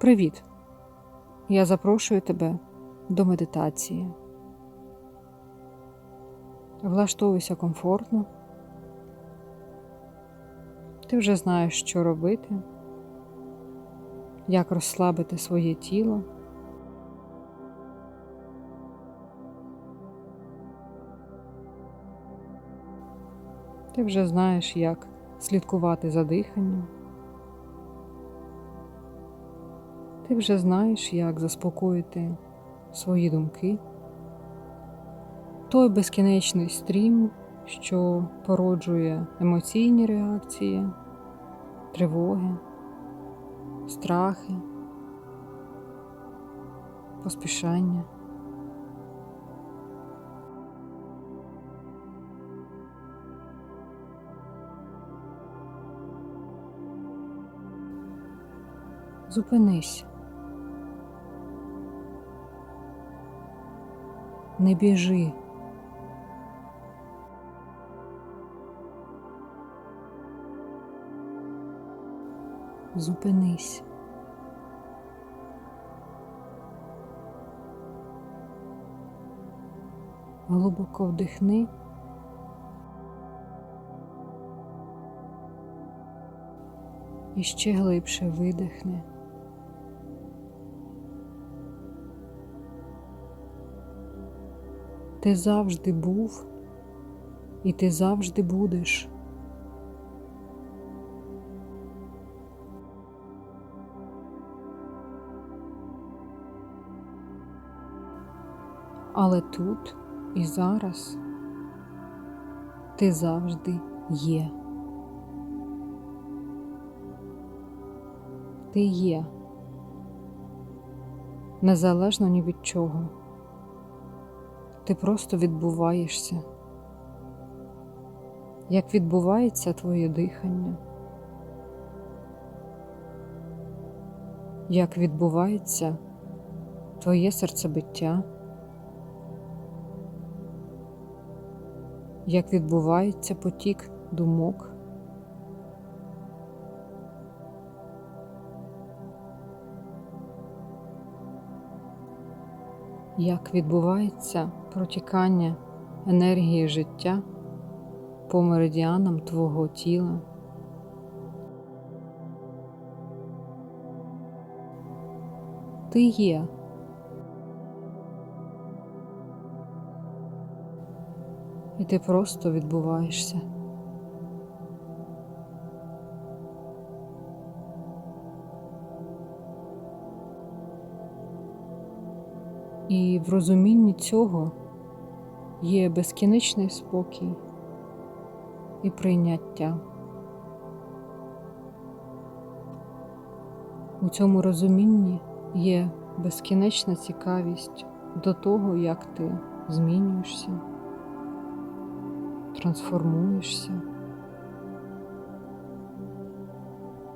Привіт! Я запрошую тебе до медитації. Влаштовуйся комфортно. Ти вже знаєш, що робити, як розслабити своє тіло. Ти вже знаєш, як слідкувати за диханням. Ти вже знаєш, як заспокоїти свої думки, той безкінечний стрім, що породжує емоційні реакції, тривоги, страхи, поспішання. Зупинись. Не біжи. Зупинись. Глибоко вдихни. І ще глибше видихни. Ти завжди був і ти завжди будеш. Але тут і зараз ти завжди є. Ти є незалежно ні від чого. Ти просто відбуваєшся, як відбувається твоє дихання, як відбувається твоє серцебиття, як відбувається потік думок. Як відбувається протікання енергії життя по меридіанам твого тіла. Ти є. І ти просто відбуваєшся. І в розумінні цього є безкінечний спокій і прийняття. У цьому розумінні є безкінечна цікавість до того, як ти змінюєшся, трансформуєшся,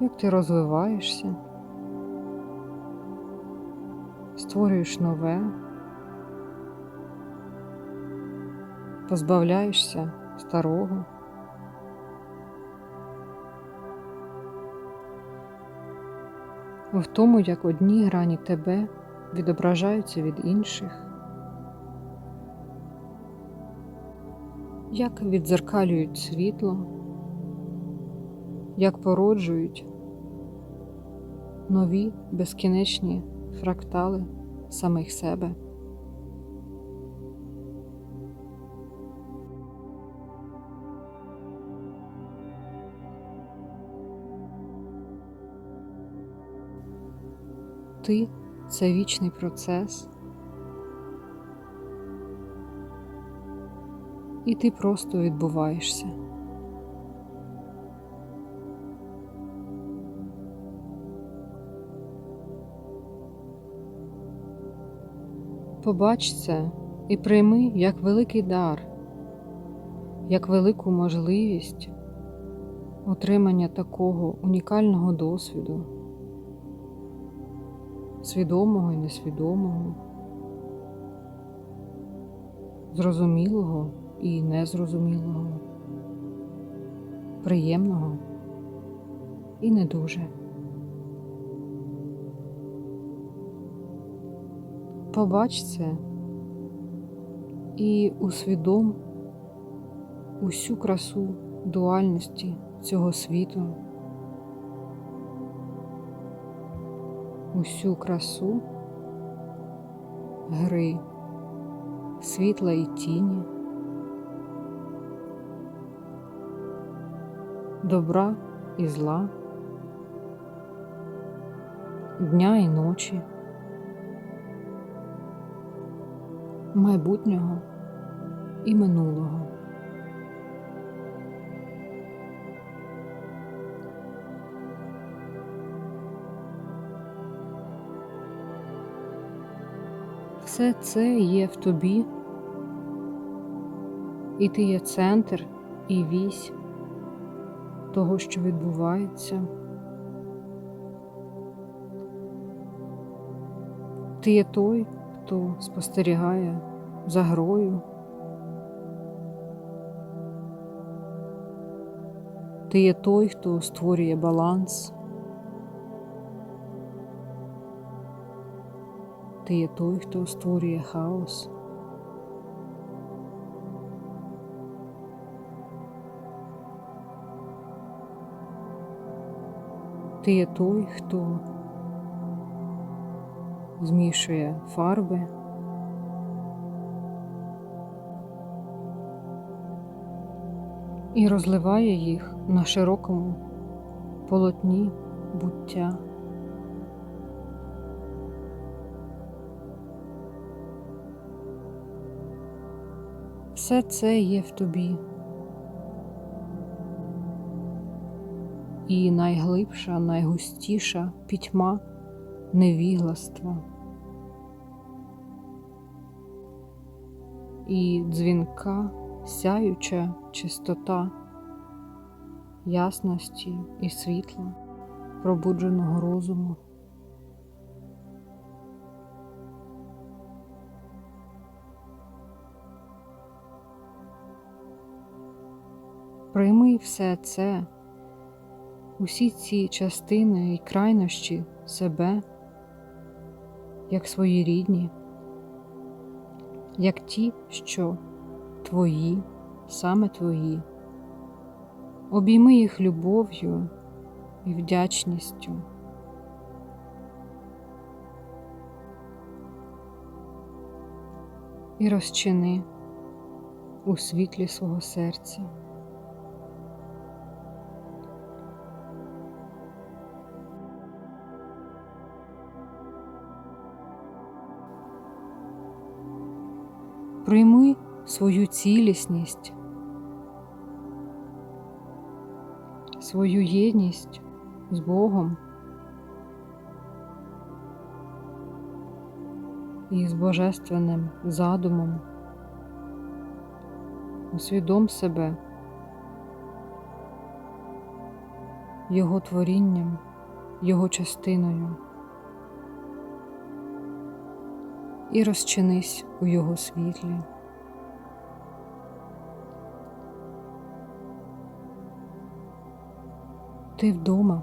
як ти розвиваєшся створюєш нове, позбавляєшся старого. В тому, як одні грані тебе відображаються від інших, як відзеркалюють світло, як породжують нові безкінечні фрактали самих себе. Ти це вічний процес, і ти просто відбуваєшся. Побач це і прийми як великий дар, як велику можливість отримання такого унікального досвіду, свідомого і несвідомого, зрозумілого і незрозумілого, приємного і не дуже. Побач це і усвідом усю красу дуальності цього світу, усю красу гри світла і тіні, добра і зла, дня і ночі, майбутнього і минулого. Все це є в тобі, і ти є центр і вісь того, що відбувається. Ти є той, хто спостерігає за грою. Ти є той, хто створює баланс. Ти є той, хто створює хаос. Ти є той, хто змішує фарби. І розливає їх на широкому полотні буття. Все це є в тобі. І найглибша, найгустіша пітьма невігластва. І дзвінка, сяюча чистота ясності і світла, пробудженого розуму. Прийми все це, усі ці частини і крайнощі себе, як свої рідні, як ті, що твої, саме твої. Обійми їх любов'ю і вдячністю. І розчини у світлі свого серця. Прийми свою цілісність, свою єдність з Богом і з Божественним задумом. Усвідом себе Його творінням, Його частиною і розчинись у Його світлі. Ти вдома,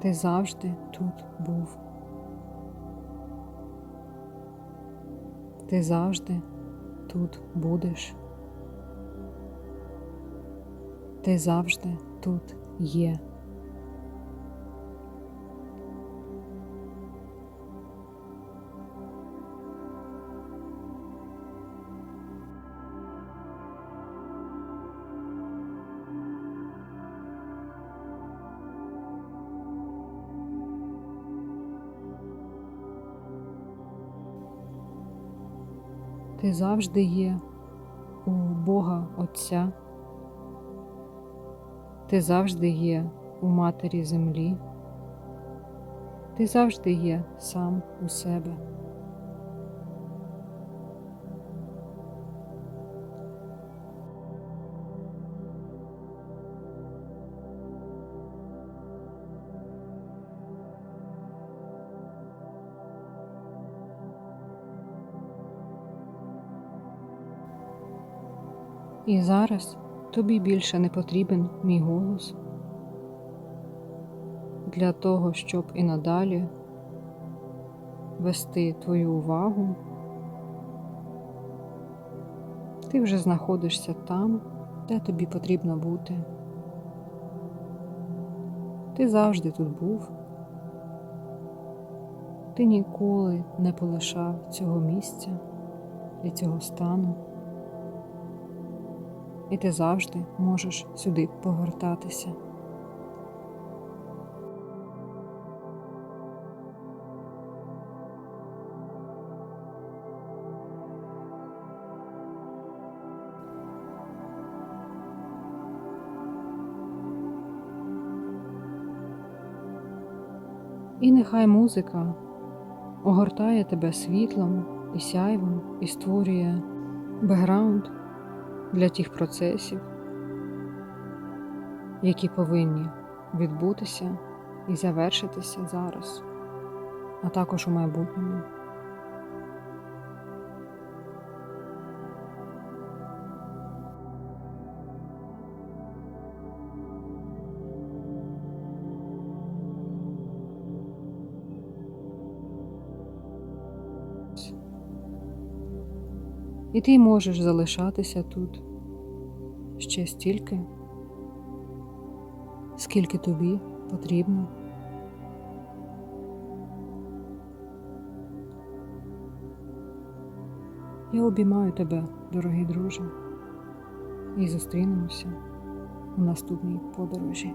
ти завжди тут був. Ти завжди тут будеш. Ти завжди тут є. Завжди є у Бога Отця. Ти завжди є у Матері Землі. Ти завжди є сам у себе. І зараз тобі більше не потрібен мій голос для того, щоб і надалі вести твою увагу, ти вже знаходишся там, де тобі потрібно бути. Ти завжди тут був. Ти ніколи не полишав цього місця і цього стану. І ти завжди можеш сюди повертатися. І нехай музика огортає тебе світлом і сяйвом і створює бекграунд для тих процесів, які повинні відбутися і завершитися зараз, а також у майбутньому. І ти можеш залишатися тут ще стільки, скільки тобі потрібно. Я обіймаю тебе, дорогий друже, і зустрінемося у наступній подорожі.